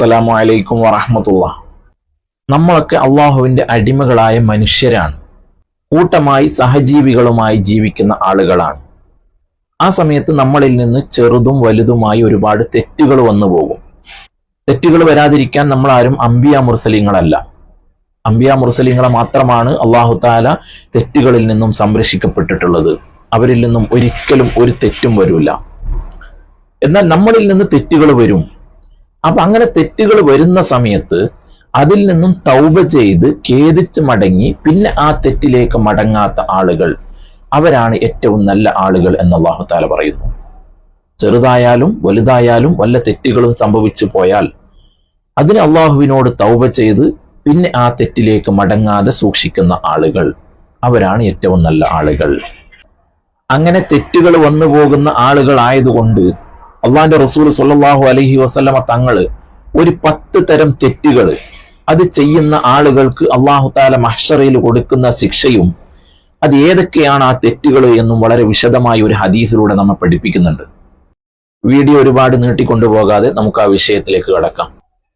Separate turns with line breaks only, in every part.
അസ്സലാമു അലൈക്കും വറഹമത്തുള്ള. നമ്മളൊക്കെ അള്ളാഹുവിന്റെ അടിമകളായ മനുഷ്യരാണ്. കൂട്ടമായി സഹജീവികളുമായി ജീവിക്കുന്ന ആളുകളാണ്. ആ സമയത്ത് നമ്മളിൽ നിന്ന് ചെറുതും വലുതുമായി ഒരുപാട് തെറ്റുകൾ വന്നു പോകും. തെറ്റുകൾ വരാതിരിക്കാൻ നമ്മൾ ആരും അംബിയ മുർസലിങ്ങളല്ല. അംബിയ മുർസലിങ്ങളെ മാത്രമാണ് അള്ളാഹു താല തെറ്റുകളിൽ നിന്നും സംരക്ഷിക്കപ്പെട്ടിട്ടുള്ളത്. അവരിൽ നിന്നും ഒരിക്കലും ഒരു തെറ്റും വരില്ല എന്നാൽ നമ്മളിൽ നിന്ന് തെറ്റുകൾ വരും. അപ്പൊ അങ്ങനെ തെറ്റുകൾ വരുന്ന സമയത്ത് അതിൽ നിന്നും തൗബ ചെയ്ത് ഖേദിച്ച് മടങ്ങി പിന്നെ ആ തെറ്റിലേക്ക് മടങ്ങാത്ത ആളുകൾ അവരാണ് ഏറ്റവും നല്ല ആളുകൾ എന്ന് അള്ളാഹു താല പറയുന്നു. ചെറുതായാലും വലുതായാലും വല്ല തെറ്റുകളും സംഭവിച്ചു പോയാൽ അതിന് അള്ളാഹുവിനോട് തൗബ ചെയ്ത് പിന്നെ ആ തെറ്റിലേക്ക് മടങ്ങാതെ സൂക്ഷിക്കുന്ന ആളുകൾ അവരാണ് ഏറ്റവും നല്ല ആളുകൾ. അങ്ങനെ തെറ്റുകൾ വന്നു പോകുന്ന ആളുകൾ ആയതുകൊണ്ട് അള്ളാന്റെ റസൂൽ സൊല്ലാഹു അലഹി വസ്ലമ തങ്ങൾ ഒരു പത്ത് തരം തെറ്റുകൾ അത് ചെയ്യുന്ന ആളുകൾക്ക് അള്ളാഹു താല മഹ്ഷറയിൽ കൊടുക്കുന്ന ശിക്ഷയും അത് ഏതൊക്കെയാണ് ആ തെറ്റുകൾ എന്നും വളരെ വിശദമായ ഒരു ഹദീസിലൂടെ നമ്മെ പഠിപ്പിക്കുന്നുണ്ട്. വീഡിയോ ഒരുപാട് നീട്ടിക്കൊണ്ടുപോകാതെ നമുക്ക് ആ വിഷയത്തിലേക്ക് കടക്കാം.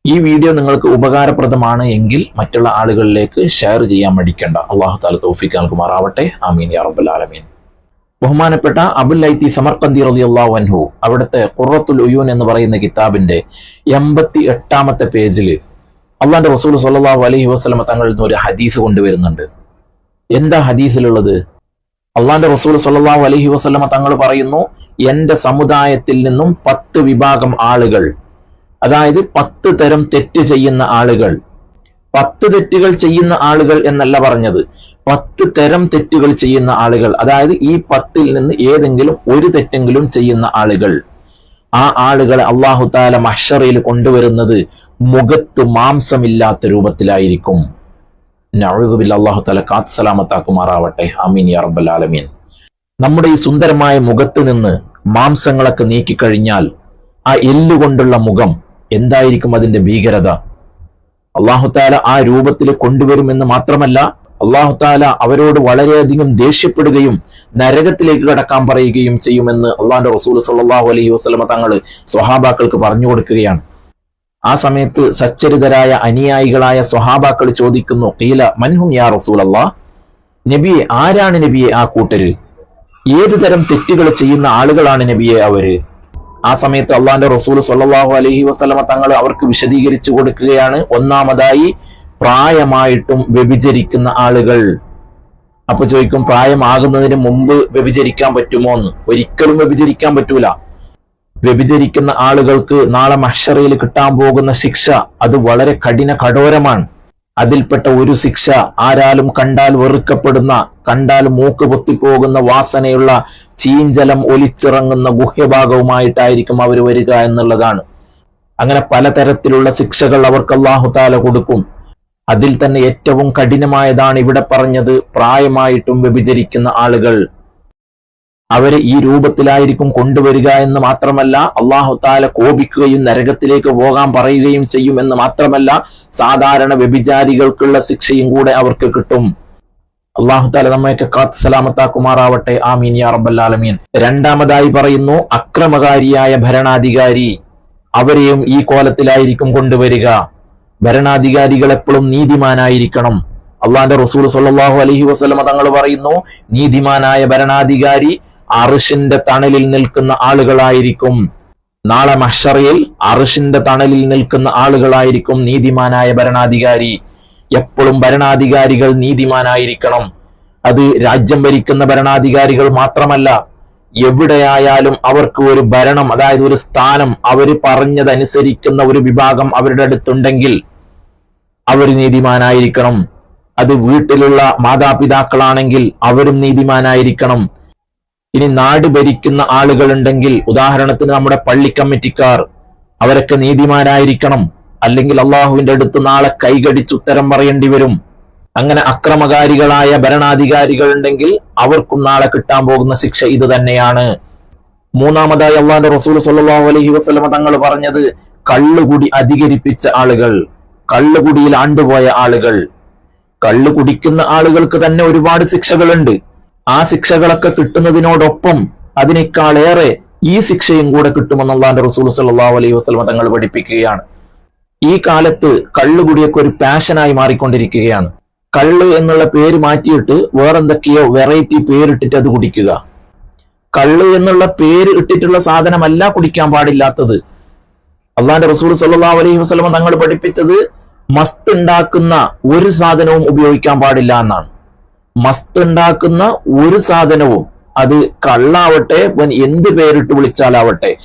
ഈ വീഡിയോ നിങ്ങൾക്ക് ഉപകാരപ്രദമാണ് എങ്കിൽ മറ്റുള്ള ആളുകളിലേക്ക് ഷെയർ ചെയ്യാൻ മടിക്കേണ്ട. അള്ളാഹു താല തോഫിക്ക് നൽകുമാറാവട്ടെ. ആമീൻ യാ ആലമീൻ. ബഹുമാനപ്പെട്ട അബുൽ ലൈത്തി സമർക്കന്തി റളിയല്ലാഹു വൻഹു അവിടുത്തെ കുറത്തുൽ ഉയൂൻ എന്ന് പറയുന്ന കിതാബിന്റെ എൺപത്തി എട്ടാമത്തെ പേജിൽ അള്ളാന്റെ റസൂൽ സല്ലല്ലാഹു അലഹി വസ്ലമ തങ്ങളിൽ നിന്ന് ഒരു ഹദീസ് കൊണ്ടുവരുന്നുണ്ട്. എന്താ ഹദീസിലുള്ളത്? അള്ളാന്റെ റസൂൽ സല്ലല്ലാഹു അലഹി വസ്ലമ തങ്ങൾ പറയുന്നു എന്റെ സമുദായത്തിൽ നിന്നും പത്ത് വിഭാഗം ആളുകൾ അതായത് പത്ത് തരം തെറ്റ് ചെയ്യുന്ന ആളുകൾ പത്ത് തെറ്റുകൾ ചെയ്യുന്ന ആളുകൾ എന്നല്ല പറഞ്ഞത്. പത്ത് തരം തെറ്റുകൾ ചെയ്യുന്ന ആളുകൾ. അതായത് ഈ പത്തിൽ നിന്ന് ഏതെങ്കിലും ഒരു തെറ്റെങ്കിലും ചെയ്യുന്ന ആളുകൾ. ആ ആളുകളെ അള്ളാഹു താല മഷറയിൽ കൊണ്ടുവരുന്നത് മുഖത്ത് മാംസമില്ലാത്ത രൂപത്തിലായിരിക്കും. നഴുകുബിൽ അള്ളാഹു താല കാത്ത് സലാമത്താക്കുമാറാവട്ടെ. അമീൻ യാ റബ്ബൽ ആലമീൻ. നമ്മുടെ ഈ സുന്ദരമായ മുഖത്ത് നിന്ന് മാംസങ്ങളൊക്കെ നീക്കിക്കഴിഞ്ഞാൽ ആ എല്ലുകൊണ്ടുള്ള മുഖം എന്തായിരിക്കും അതിന്റെ ഭീകരത? അള്ളാഹുത്താല ആ രൂപത്തിൽ കൊണ്ടുവരുമെന്ന് മാത്രമല്ല അള്ളാഹുത്താല അവരോട് വളരെയധികം ദേഷ്യപ്പെടുകയും നരകത്തിലേക്ക് കടക്കാൻ പറയുകയും ചെയ്യുമെന്ന് അള്ളാന്റെ റസൂൽ സല്ലാഹു അലൈഹി വസ്ലമ തങ്ങൾ സ്വഹാബാക്കൾക്ക് പറഞ്ഞു കൊടുക്കുകയാണ്. ആ സമയത്ത് സച്ചരിതരായ അനുയായികളായ സ്വഹാബാക്കൾ ചോദിക്കുന്നു കീല മൻഹും യാ റസൂൽ അള്ളാഹ് നബിയെ ആരാണ് നബിയെ ആ കൂട്ടര്? ഏതു തരം തെറ്റുകൾ ചെയ്യുന്ന ആളുകളാണ് നബിയെ അവർ? ആ സമയത്ത് അള്ളാന്റെ റസൂൽ സല്ലാഹു അലഹി വസ്ലമ തങ്ങൾ അവർക്ക് വിശദീകരിച്ചു കൊടുക്കുകയാണ്. ഒന്നാമതായി പ്രായമായിട്ടും വ്യഭിചരിക്കുന്ന ആളുകൾ. അപ്പൊ ചോദിക്കും പ്രായമാകുന്നതിന് മുമ്പ് വ്യഭിചരിക്കാൻ പറ്റുമോ എന്ന്? ഒരിക്കലും വ്യഭിചരിക്കാൻ പറ്റൂല. വ്യഭിചരിക്കുന്ന ആളുകൾക്ക് നാളെ മഷറയിൽ കിട്ടാൻ പോകുന്ന ശിക്ഷ അത് വളരെ കഠിന കഠോരമാണ്. അതിൽപ്പെട്ട ഒരു ശിക്ഷ ആരാലും കണ്ടാൽ വെറുക്കപ്പെടുന്ന കണ്ടാൽ മൂക്ക് പൊത്തിപ്പോകുന്ന വാസനയുള്ള ചീഞ്ചലം ഒലിച്ചിറങ്ങുന്ന ഗുഹ്യഭാഗവുമായിട്ടായിരിക്കും അവർ വരിക എന്നുള്ളതാണ്. അങ്ങനെ പലതരത്തിലുള്ള ശിക്ഷകൾ അവർക്ക് അള്ളാഹു താല കൊടുക്കും. അതിൽ തന്നെ ഏറ്റവും കഠിനമായതാണ് ഇവിടെ പറഞ്ഞത് പ്രായമായിട്ടും വ്യഭിചരിക്കുന്ന ആളുകൾ. അവരെ ഈ രൂപത്തിലായിരിക്കും കൊണ്ടുവരിക എന്ന് മാത്രമല്ല അള്ളാഹു താല കോപിക്കുകയും നരകത്തിലേക്ക് പോകാൻ പറയുകയും ചെയ്യും എന്ന് മാത്രമല്ല സാധാരണ വ്യഭിചാരികൾക്കുള്ള ശിക്ഷയും കൂടെ അവർക്ക് കിട്ടും. അള്ളാഹു താല നമ്മയൊക്കെ കാത്ത് സലാമത്താക്കുമാറാവട്ടെ. ആമീൻ യാ റബ്ബല്ലാലമീൻ രണ്ടാമതായി പറയുന്നു അക്രമകാരിയായ ഭരണാധികാരി അവരെയും ഈ കോലത്തിലായിരിക്കും കൊണ്ടുവരിക. ഭരണാധികാരികൾ എപ്പോഴും നീതിമാനായിരിക്കണം. അള്ളാന്റെ റസൂൽ സല്ലാഹു അലഹി വസ്ലമ തങ്ങൾ പറയുന്നു നീതിമാനായ ഭരണാധികാരി അറുഷിന്റെ തണലിൽ നിൽക്കുന്ന ആളുകളായിരിക്കും. നാളെ മഷറയിൽ അറുഷിന്റെ തണലിൽ നിൽക്കുന്ന ആളുകളായിരിക്കും നീതിമാനായ ഭരണാധികാരി. എപ്പോഴും ഭരണാധികാരികൾ നീതിമാനായിരിക്കണം. അത് രാജ്യം ഭരിക്കുന്ന ഭരണാധികാരികൾ മാത്രമല്ല എവിടെയായാലും അവർക്ക് ഒരു ഭരണം അതായത് ഒരു സ്ഥാനം അവർ പറഞ്ഞതനുസരിക്കുന്ന ഒരു വിഭാഗം അവരുടെ അടുത്തുണ്ടെങ്കിൽ അവർ നീതിമാനായിരിക്കണം. അത് വീട്ടിലുള്ള മാതാപിതാക്കളാണെങ്കിൽ അവരും നീതിമാനായിരിക്കണം. ഇനി നാട് ഭരിക്കുന്ന ആളുകളുണ്ടെങ്കിൽ ഉദാഹരണത്തിന് നമ്മുടെ പള്ളി കമ്മിറ്റിക്കാർ അവരൊക്കെ നീതിമാരായിരിക്കണം. അല്ലെങ്കിൽ അള്ളാഹുവിന്റെ അടുത്ത് നാളെ കൈകടിച്ച് ഉത്തരം പറയേണ്ടി വരും. അങ്ങനെ അക്രമകാരികളായ ഭരണാധികാരികൾ ഉണ്ടെങ്കിൽ അവർക്കും നാളെ കിട്ടാൻ പോകുന്ന ശിക്ഷ ഇത് തന്നെയാണ്. മൂന്നാമതായി അള്ളാന്റെ റസൂൽ സല്ലാഹു അലഹി വസ്ലമ തങ്ങൾ പറഞ്ഞത് കള്ളുകുടി അധികരിപ്പിച്ച ആളുകൾ കള്ളുകുടിയിൽ ആണ്ടുപോയ ആളുകൾ. കള്ളു കുടിക്കുന്ന ആളുകൾക്ക് തന്നെ ഒരുപാട് ശിക്ഷകളുണ്ട്. ആ ശിക്ഷകളൊക്കെ കിട്ടുന്നതിനോടൊപ്പം അതിനേക്കാളേറെ ഈ ശിക്ഷയും കൂടെ കിട്ടുമെന്ന് അള്ളാന്റെ റസൂൽ സല്ലാഹു അലൈഹി വസ്ലമ തങ്ങൾ പഠിപ്പിക്കുകയാണ്. ഈ കാലത്ത് കള്ളുകുടിയൊക്കെ ഒരു പാഷനായി മാറിക്കൊണ്ടിരിക്കുകയാണ്. കള്ള് എന്നുള്ള പേര് മാറ്റിയിട്ട് വേറെന്തൊക്കെയോ വെറൈറ്റി പേരിട്ടിട്ട് അത് കുടിക്കുക. കള്ള് എന്നുള്ള പേര് ഇട്ടിട്ടുള്ള സാധനമല്ല കുടിക്കാൻ പാടില്ലാത്തത്. അള്ളാന്റെ റസൂൽ സല്ലാ അലൈഹി വസ്ലമ തങ്ങൾ പഠിപ്പിച്ചത് മസ്ത് ഉണ്ടാക്കുന്ന ഒരു സാധനവും ഉപയോഗിക്കാൻ പാടില്ല എന്നാണ്. മസ്ത് ഉണ്ടാക്കുന്ന ഒരു സാധനവും അത് കള്ളാവട്ടെ എന്ത് പേരിട്ട് വിളിച്ചാലാവട്ടെ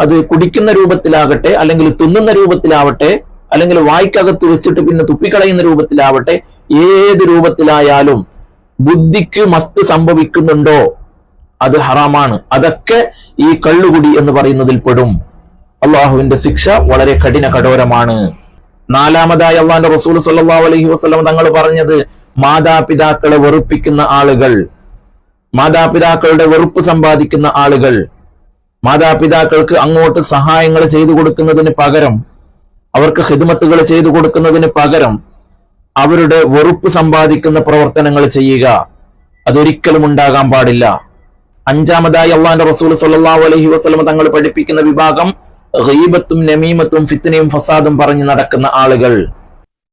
അത് കുടിക്കുന്ന രൂപത്തിലാകട്ടെ അല്ലെങ്കിൽ തിന്നുന്ന രൂപത്തിലാവട്ടെ അല്ലെങ്കിൽ വായ്ക്കകത്ത് വെച്ചിട്ട് പിന്നെ തുപ്പിക്കളയുന്ന രൂപത്തിലാവട്ടെ ഏത് രൂപത്തിലായാലും ബുദ്ധിക്ക് മസ്ത് സംഭവിക്കുന്നുണ്ടോ? അത് ഹറാമാണ്. അതൊക്കെ ഈ കള്ളുകുടി എന്ന് പറയുന്നതിൽ പെടും. അള്ളാഹുവിന്റെ ശിക്ഷ വളരെ കഠിന കഠോരമാണ്. നാലാമതായി അള്ളാന്റെ റസൂൽ സല്ലാ അലഹി വസല്ലം തങ്ങൾ പറഞ്ഞത് മാതാപിതാക്കളെ വെറുപ്പിക്കുന്ന ആളുകൾ മാതാപിതാക്കളുടെ വെറുപ്പ് സമ്പാദിക്കുന്ന ആളുകൾ മാതാപിതാക്കൾക്ക് അങ്ങോട്ട് സഹായങ്ങൾ ചെയ്തു കൊടുക്കുന്നതിന് പകരം അവർക്ക് ഹിദ്മത്തുകൾ ചെയ്തു കൊടുക്കുന്നതിന് പകരം അവരുടെ വെറുപ്പ് സമ്പാദിക്കുന്ന പ്രവർത്തനങ്ങൾ ചെയ്യുക. അതൊരിക്കലും ഉണ്ടാകാൻ പാടില്ല. അഞ്ചാമതായി അള്ളാന്റെ റസൂൽ സല്ലാ അലഹി വസ്ലമ തങ്ങൾ പഠിപ്പിക്കുന്ന വിഭാഗം റീബത്തും നമീമത്തും ഫിത്തനയും ഫസാദും പറഞ്ഞു നടക്കുന്ന ആളുകൾ.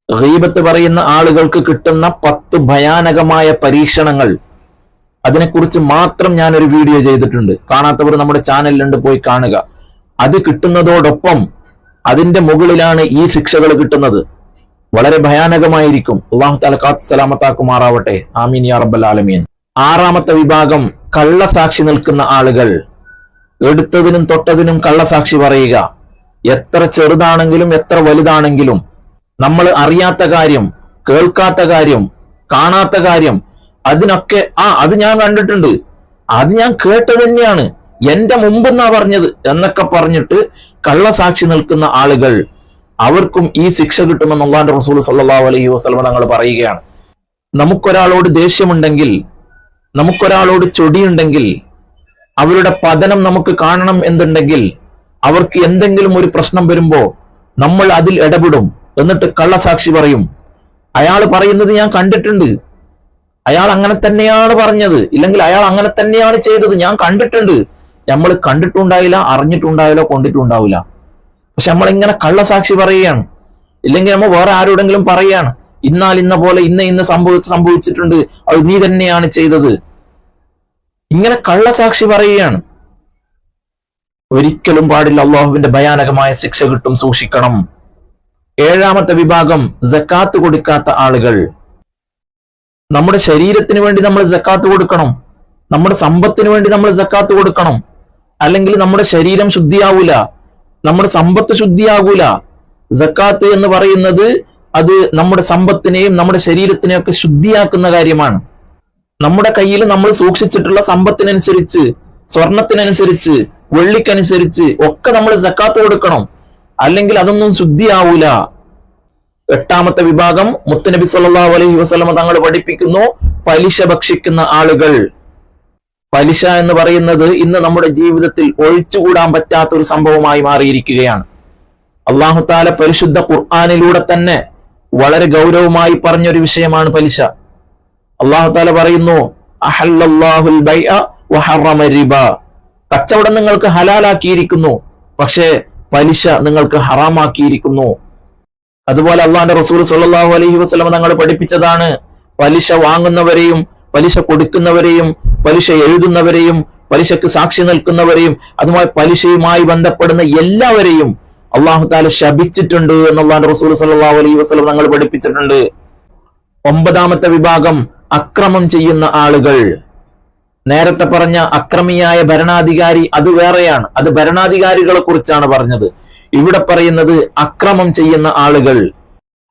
ഗീബത്ത് പറയുന്ന ആളുകൾക്ക് കിട്ടുന്ന പത്ത് ഭയാനകമായ പരീക്ഷണങ്ങൾ. അതിനെക്കുറിച്ച് മാത്രം ഞാൻ ഒരു വീഡിയോ ചെയ്തിട്ടുണ്ട്. കാണാത്തവർ നമ്മുടെ ചാനലിലുണ്ട് പോയി കാണുക. അത് കിട്ടുന്നതോടൊപ്പം അതിന്റെ മുകളിലാണ് ഈ ശിക്ഷകൾ കിട്ടുന്നത്. വളരെ ഭയാനകമായിരിക്കും. അള്ളാഹു താല കാത്ത് സലാമത്താക്കുമാറാവട്ടെ. ആമീൻ യാ റബ്ബൽ ആലമീൻ. ആറാമത്തെ വിഭാഗം കള്ളസാക്ഷി നിൽക്കുന്ന ആളുകൾ. എടുത്തതിനും തൊട്ടതിനും കള്ളസാക്ഷി പറയുക. എത്ര ചെറുതാണെങ്കിലും എത്ര വലുതാണെങ്കിലും നമ്മൾ അറിയാത്ത കാര്യം കേൾക്കാത്ത കാര്യം കാണാത്ത കാര്യം അതിനൊക്കെ ആ അത് ഞാൻ കണ്ടിട്ടുണ്ട്. അത് ഞാൻ കേട്ടത് തന്നെയാണ്. എന്റെ മുമ്പ് എന്നാ പറഞ്ഞത് എന്നൊക്കെ പറഞ്ഞിട്ട് കള്ളസാക്ഷി നിൽക്കുന്ന ആളുകൾ അവർക്കും ഈ ശിക്ഷ കിട്ടുമെന്ന് അള്ളാന്റെ റസൂൽ സല്ലല്ലാഹു അലൈഹി വസ്ലമ തങ്ങൾ പറയുകയാണ്. നമുക്കൊരാളോട് ദേഷ്യമുണ്ടെങ്കിൽ നമുക്കൊരാളോട് ചൊടിയുണ്ടെങ്കിൽ അവരുടെ പതനം നമുക്ക് കാണണം എന്നുണ്ടെങ്കിൽ അവർക്ക് എന്തെങ്കിലും ഒരു പ്രശ്നം വരുമ്പോ നമ്മൾ അതിൽ ഇടപെടും. എന്നിട്ട് കള്ളസാക്ഷി പറയും. അയാൾ പറയുന്നത് ഞാൻ കണ്ടിട്ടുണ്ട്. അയാൾ അങ്ങനെ തന്നെയാണ് പറഞ്ഞത്. ഇല്ലെങ്കിൽ അയാൾ അങ്ങനെ തന്നെയാണ് ചെയ്തത്. ഞാൻ കണ്ടിട്ടുണ്ട്. നമ്മൾ കണ്ടിട്ടുണ്ടാവില്ല അറിഞ്ഞിട്ടുണ്ടാവില്ല കൊണ്ടിട്ടുണ്ടാവില്ല. പക്ഷെ നമ്മൾ ഇങ്ങനെ കള്ളസാക്ഷി പറയുകയാണ്. ഇല്ലെങ്കിൽ നമ്മൾ വേറെ ആരോടെങ്കിലും പറയുകയാണ്. ഇന്നാൽ ഇന്ന പോലെ ഇന്ന ഇന്ന് സംഭവിച്ച് സംഭവിച്ചിട്ടുണ്ട്. അത് നീ തന്നെയാണ് ചെയ്തത്. ഇങ്ങനെ കള്ളസാക്ഷി പറയുകയാണ്. ഒരിക്കലും പാടില്ല അള്ളാഹുവിന്റെ ഭയാനകമായ ശിക്ഷ കിട്ടും സൂക്ഷിക്കണം. ഏഴാമത്തെ വിഭാഗം ജക്കാത്ത് കൊടുക്കാത്ത ആളുകൾ. നമ്മുടെ ശരീരത്തിന് വേണ്ടി നമ്മൾ ജക്കാത്ത് കൊടുക്കണം. നമ്മുടെ സമ്പത്തിന് വേണ്ടി നമ്മൾ ജക്കാത്ത് കൊടുക്കണം. അല്ലെങ്കിൽ നമ്മുടെ ശരീരം ശുദ്ധിയാവൂല. നമ്മുടെ സമ്പത്ത് ശുദ്ധിയാകൂല. ജക്കാത്ത് എന്ന് പറയുന്നത് അത് നമ്മുടെ സമ്പത്തിനെയും നമ്മുടെ ശരീരത്തിനെയും ഒക്കെ ശുദ്ധിയാക്കുന്ന കാര്യമാണ്. നമ്മുടെ കയ്യിൽ നമ്മൾ സൂക്ഷിച്ചിട്ടുള്ള സമ്പത്തിനനുസരിച്ച് സ്വർണത്തിനനുസരിച്ച് വെള്ളിക്കനുസരിച്ച് ഒക്കെ നമ്മൾ ജക്കാത്ത് കൊടുക്കണം. അല്ലെങ്കിൽ അതൊന്നും ശുദ്ധിയാവൂല. എട്ടാമത്തെ വിഭാഗം മുത്തനബി സല്ലാ അലൈഹി വസ്ലമ തങ്ങൾ പഠിപ്പിക്കുന്നു പലിശ ഭക്ഷിക്കുന്ന ആളുകൾ. പലിശ എന്ന് പറയുന്നത് ഇന്ന് നമ്മുടെ ജീവിതത്തിൽ ഒഴിച്ചുകൂടാൻ പറ്റാത്ത ഒരു സംഭവമായി മാറിയിരിക്കുകയാണ്. അള്ളാഹു താല പരിശുദ്ധ ഖുർആാനിലൂടെ തന്നെ വളരെ ഗൗരവമായി പറഞ്ഞൊരു വിഷയമാണ് പലിശ. അള്ളാഹു താല പറയുന്നു കച്ചവടം നിങ്ങൾക്ക് ഹലാലാക്കിയിരിക്കുന്നു പക്ഷേ പലിശ നിങ്ങൾക്ക് ഹറാമാക്കിയിരിക്കുന്നു. അതുപോലെ അള്ളാന്റെ റസൂൽ സല്ലാഹു അലഹി വസല്ലം തങ്ങൾ പഠിപ്പിച്ചതാണ് പലിശ വാങ്ങുന്നവരെയും പലിശ കൊടുക്കുന്നവരെയും പലിശ എഴുതുന്നവരെയും പലിശക്ക് സാക്ഷി നിൽക്കുന്നവരെയും അതുമായി പലിശയുമായി ബന്ധപ്പെടുന്ന എല്ലാവരെയും അള്ളാഹു താല ശപിച്ചിട്ടുണ്ട് എന്നുള്ളതാണ് റസൂൽ സല്ലല്ലാഹു അലൈഹി വസ്ലം തങ്ങൾ പഠിപ്പിച്ചിട്ടുണ്ട്. ഒമ്പതാമത്തെ വിഭാഗം അക്രമം ചെയ്യുന്ന ആളുകൾ. നേരത്തെ പറഞ്ഞ അക്രമിയായ ഭരണാധികാരി അത് വേറെയാണ്. അത് ഭരണാധികാരികളെ കുറിച്ചാണ് പറഞ്ഞത്. ഇവിടെ പറയുന്നത് അക്രമം ചെയ്യുന്ന ആളുകൾ.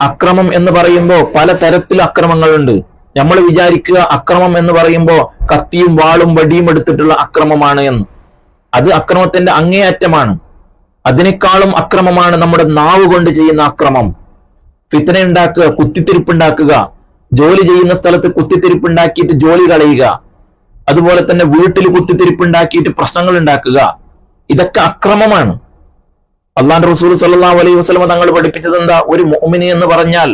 അക്രമം എന്ന് പറയുമ്പോൾ പല തരത്തിൽ അക്രമങ്ങളുണ്ട്. നമ്മൾ വിചാരിക്കുക അക്രമം എന്ന് പറയുമ്പോൾ കത്തിയും വാളും വടിയും എടുത്തിട്ടുള്ള അക്രമമാണ് എന്ന്. അത് അക്രമത്തിന്റെ അങ്ങേയറ്റമാണ്. അതിനേക്കാളും അക്രമമാണ് നമ്മുടെ നാവ് കൊണ്ട് ചെയ്യുന്ന അക്രമം. ഫിത്തന ഉണ്ടാക്കുക കുത്തിത്തിരിപ്പുണ്ടാക്കുക. ജോലി ചെയ്യുന്ന സ്ഥലത്ത് കുത്തിത്തിരിപ്പുണ്ടാക്കിയിട്ട് ജോലി കളയുക. അതുപോലെ തന്നെ വീട്ടിൽ കുത്തിത്തിരിപ്പുണ്ടാക്കിയിട്ട് പ്രശ്നങ്ങൾ ഉണ്ടാക്കുക. ഇതൊക്കെ അക്രമമാണ്. അള്ളാൻ റസൂൽ സല്ലല്ലാഹു അലൈഹി വസ്ലമ തങ്ങൾ പഠിപ്പിച്ചത് എന്താ? ഒരു മോമിനി എന്ന് പറഞ്ഞാൽ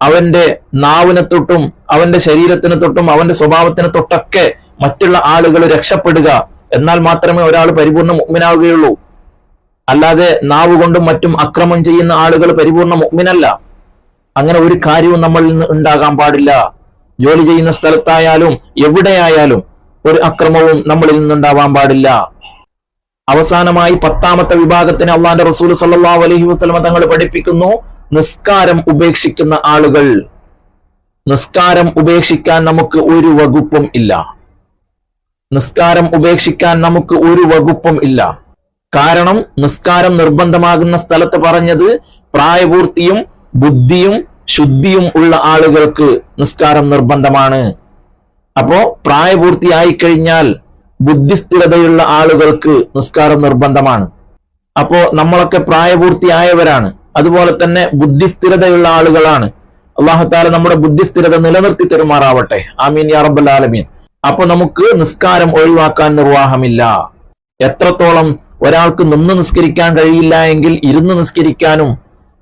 അവന്റെ നാവിനെ തൊട്ടും അവന്റെ ശരീരത്തിന് തൊട്ടും അവന്റെ സ്വഭാവത്തിന് തൊട്ടൊക്കെ മറ്റുള്ള ആളുകൾ രക്ഷപ്പെടുക. എന്നാൽ മാത്രമേ ഒരാൾ പരിപൂർണ മുഅ്മിനാവുകയുള്ളൂ. അല്ലാതെ നാവ് കൊണ്ടും മറ്റും അക്രമം ചെയ്യുന്ന ആളുകൾ പരിപൂർണ മുഗ്മിനല്ല അങ്ങനെ ഒരു കാര്യവും നമ്മളിൽ നിന്ന് ഉണ്ടാകാൻ പാടില്ല. ജോലി ചെയ്യുന്ന സ്ഥലത്തായാലും എവിടെയായാലും ഒരു അക്രമവും നമ്മളിൽ നിന്നുണ്ടാവാൻ പാടില്ല. അവസാനമായി പത്താമത്തെ വിഭാഗത്തിന് അള്ളാന്റെ റസൂൽ സല്ലാ അലഹി വസ്ലമ തങ്ങൾ പഠിപ്പിക്കുന്നു നിസ്കാരം ഉപേക്ഷിക്കുന്ന ആളുകൾ. നിസ്കാരം ഉപേക്ഷിക്കാൻ നമുക്ക് ഒരു വകുപ്പും ഇല്ല. നിസ്കാരം ഉപേക്ഷിക്കാൻ നമുക്ക് ഒരു വകുപ്പും ഇല്ല. കാരണം നിസ്കാരം നിർബന്ധമാകുന്ന സ്ഥലത്ത് പറഞ്ഞത് പ്രായപൂർത്തിയും ബുദ്ധിയും ശുദ്ധിയും ഉള്ള ആളുകൾക്ക് നിസ്കാരം നിർബന്ധമാണ്. അപ്പോ പ്രായപൂർത്തിയായി കഴിഞ്ഞാൽ ബുദ്ധിസ്ഥിരതയുള്ള ആളുകൾക്ക് നിസ്കാരം നിർബന്ധമാണ്. അപ്പോ നമ്മളൊക്കെ പ്രായപൂർത്തിയായവരാണ്. അതുപോലെ തന്നെ ബുദ്ധിസ്ഥിരതയുള്ള ആളുകളാണ്. അള്ളാഹുത്താല നമ്മുടെ ബുദ്ധിസ്ഥിരത നിലനിർത്തി തെരുമാറാവട്ടെ. ആമീൻ യാ റബ്ബൽ ആലമീൻ. അപ്പൊ നമുക്ക് നിസ്കാരം ഒഴിവാക്കാൻ നിർവാഹമില്ല. എത്രത്തോളം ഒരാൾക്ക് നിന്ന് നിസ്കരിക്കാൻ കഴിയില്ല എങ്കിൽ ഇരുന്ന് നിസ്കരിക്കാനും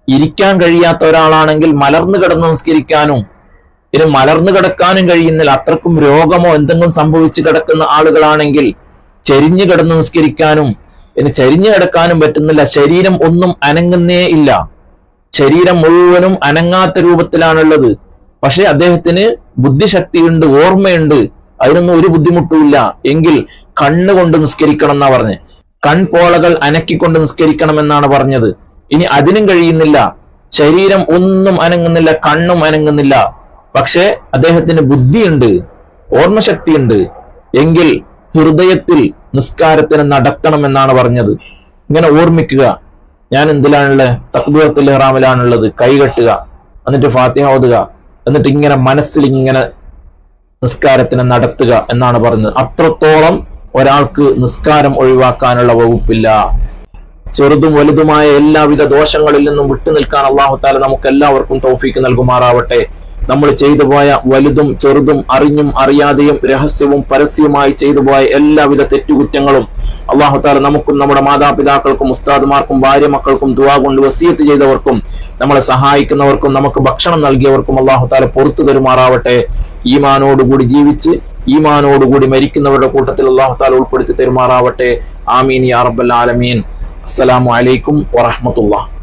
ഇരിക്കാൻ കഴിയാത്ത ഒരാളാണെങ്കിൽ മലർന്നു കിടന്ന് നിസ്കരിക്കാനും ഇനി മലർന്നു കിടക്കാനും കഴിയുന്നില്ല. അത്രക്കും രോഗമോ എന്തെങ്കിലും സംഭവിച്ചു കിടക്കുന്ന ആളുകളാണെങ്കിൽ ചെരിഞ്ഞു കിടന്ന് നിസ്കരിക്കാനും ഇനി ചരിഞ്ഞു കിടക്കാനും പറ്റുന്നില്ല. ശരീരം ഒന്നും അനങ്ങുന്നേ ഇല്ല. ശരീരം മുഴുവനും അനങ്ങാത്ത രൂപത്തിലാണുള്ളത്. പക്ഷെ അദ്ദേഹത്തിന് ബുദ്ധിശക്തിയുണ്ട് ഓർമ്മയുണ്ട്. അതിനൊന്നും ഒരു ബുദ്ധിമുട്ടുമില്ല എങ്കിൽ കണ്ണുകൊണ്ട് നിസ്കരിക്കണം എന്നാ പറഞ്ഞ്. കൺപോളകൾ അനക്കിക്കൊണ്ട് നിസ്കരിക്കണം എന്നാണ് പറഞ്ഞത്. ഇനി അതിനും കഴിയുന്നില്ല. ശരീരം ഒന്നും അനങ്ങുന്നില്ല കണ്ണും അനങ്ങുന്നില്ല. പക്ഷെ അദ്ദേഹത്തിന് ബുദ്ധിയുണ്ട് ഓർമ്മശക്തിയുണ്ട്. എങ്കിൽ ഹൃദയത്തിൽ നിസ്കാരത്തിന് നടത്തണമെന്നാണ് പറഞ്ഞത്. ഇങ്ങനെ ഓർമ്മിക്കുക. ഞാൻ എന്തിലാണുള്ളത്? തക്ബീറത്തിൽ ഇഹ്റാമിലാണുള്ളത്. കൈകെട്ടുക എന്നിട്ട് ഫാത്തിഹ ഓതുക. എന്നിട്ട് ഇങ്ങനെ മനസ്സിൽ ഇങ്ങനെ നിസ്കാരത്തിന് നടത്തുക എന്നാണ് പറഞ്ഞത്. അത്രത്തോളം ഒരാൾക്ക് നിസ്കാരം ഒഴിവാക്കാനുള്ള വകുപ്പില്ല. ചെറുതും വലുതുമായ എല്ലാവിധ ദോഷങ്ങളിൽ നിന്നും വിട്ടുനിൽക്കാൻ അള്ളാഹു താല നമുക്ക് എല്ലാവർക്കും തൗഫീക്ക് നൽകുമാറാവട്ടെ. നമ്മൾ ചെയ്തു പോയ വലുതും ചെറുതും അറിഞ്ഞും അറിയാതെയും രഹസ്യവും പരസ്യവുമായി ചെയ്തു പോയ എല്ലാവിധ തെറ്റുകുറ്റങ്ങളും അള്ളാഹു താല നമുക്കും നമ്മുടെ മാതാപിതാക്കൾക്കും ഉസ്താദുമാർക്കും ഭാര്യ മക്കൾക്കും ദുവാ കൊണ്ട് വസീയത്ത് ചെയ്തവർക്കും നമ്മളെ സഹായിക്കുന്നവർക്കും നമുക്ക് ഭക്ഷണം നൽകിയവർക്കും അള്ളാഹു താല പുറത്തു തരുമാറാവട്ടെ. ഈമാനോടുകൂടി ജീവിച്ച് ഈമാനോടുകൂടി മരിക്കുന്നവരുടെ കൂട്ടത്തിൽ അള്ളാഹു താല ഉൾപ്പെടുത്തി തരുമാറാവട്ടെ. ആമീൻ യാ റബ്ബൽ ആലമീൻ. അസ്സലാമു അലൈക്കും വറഹ്മത്തുള്ളാഹി.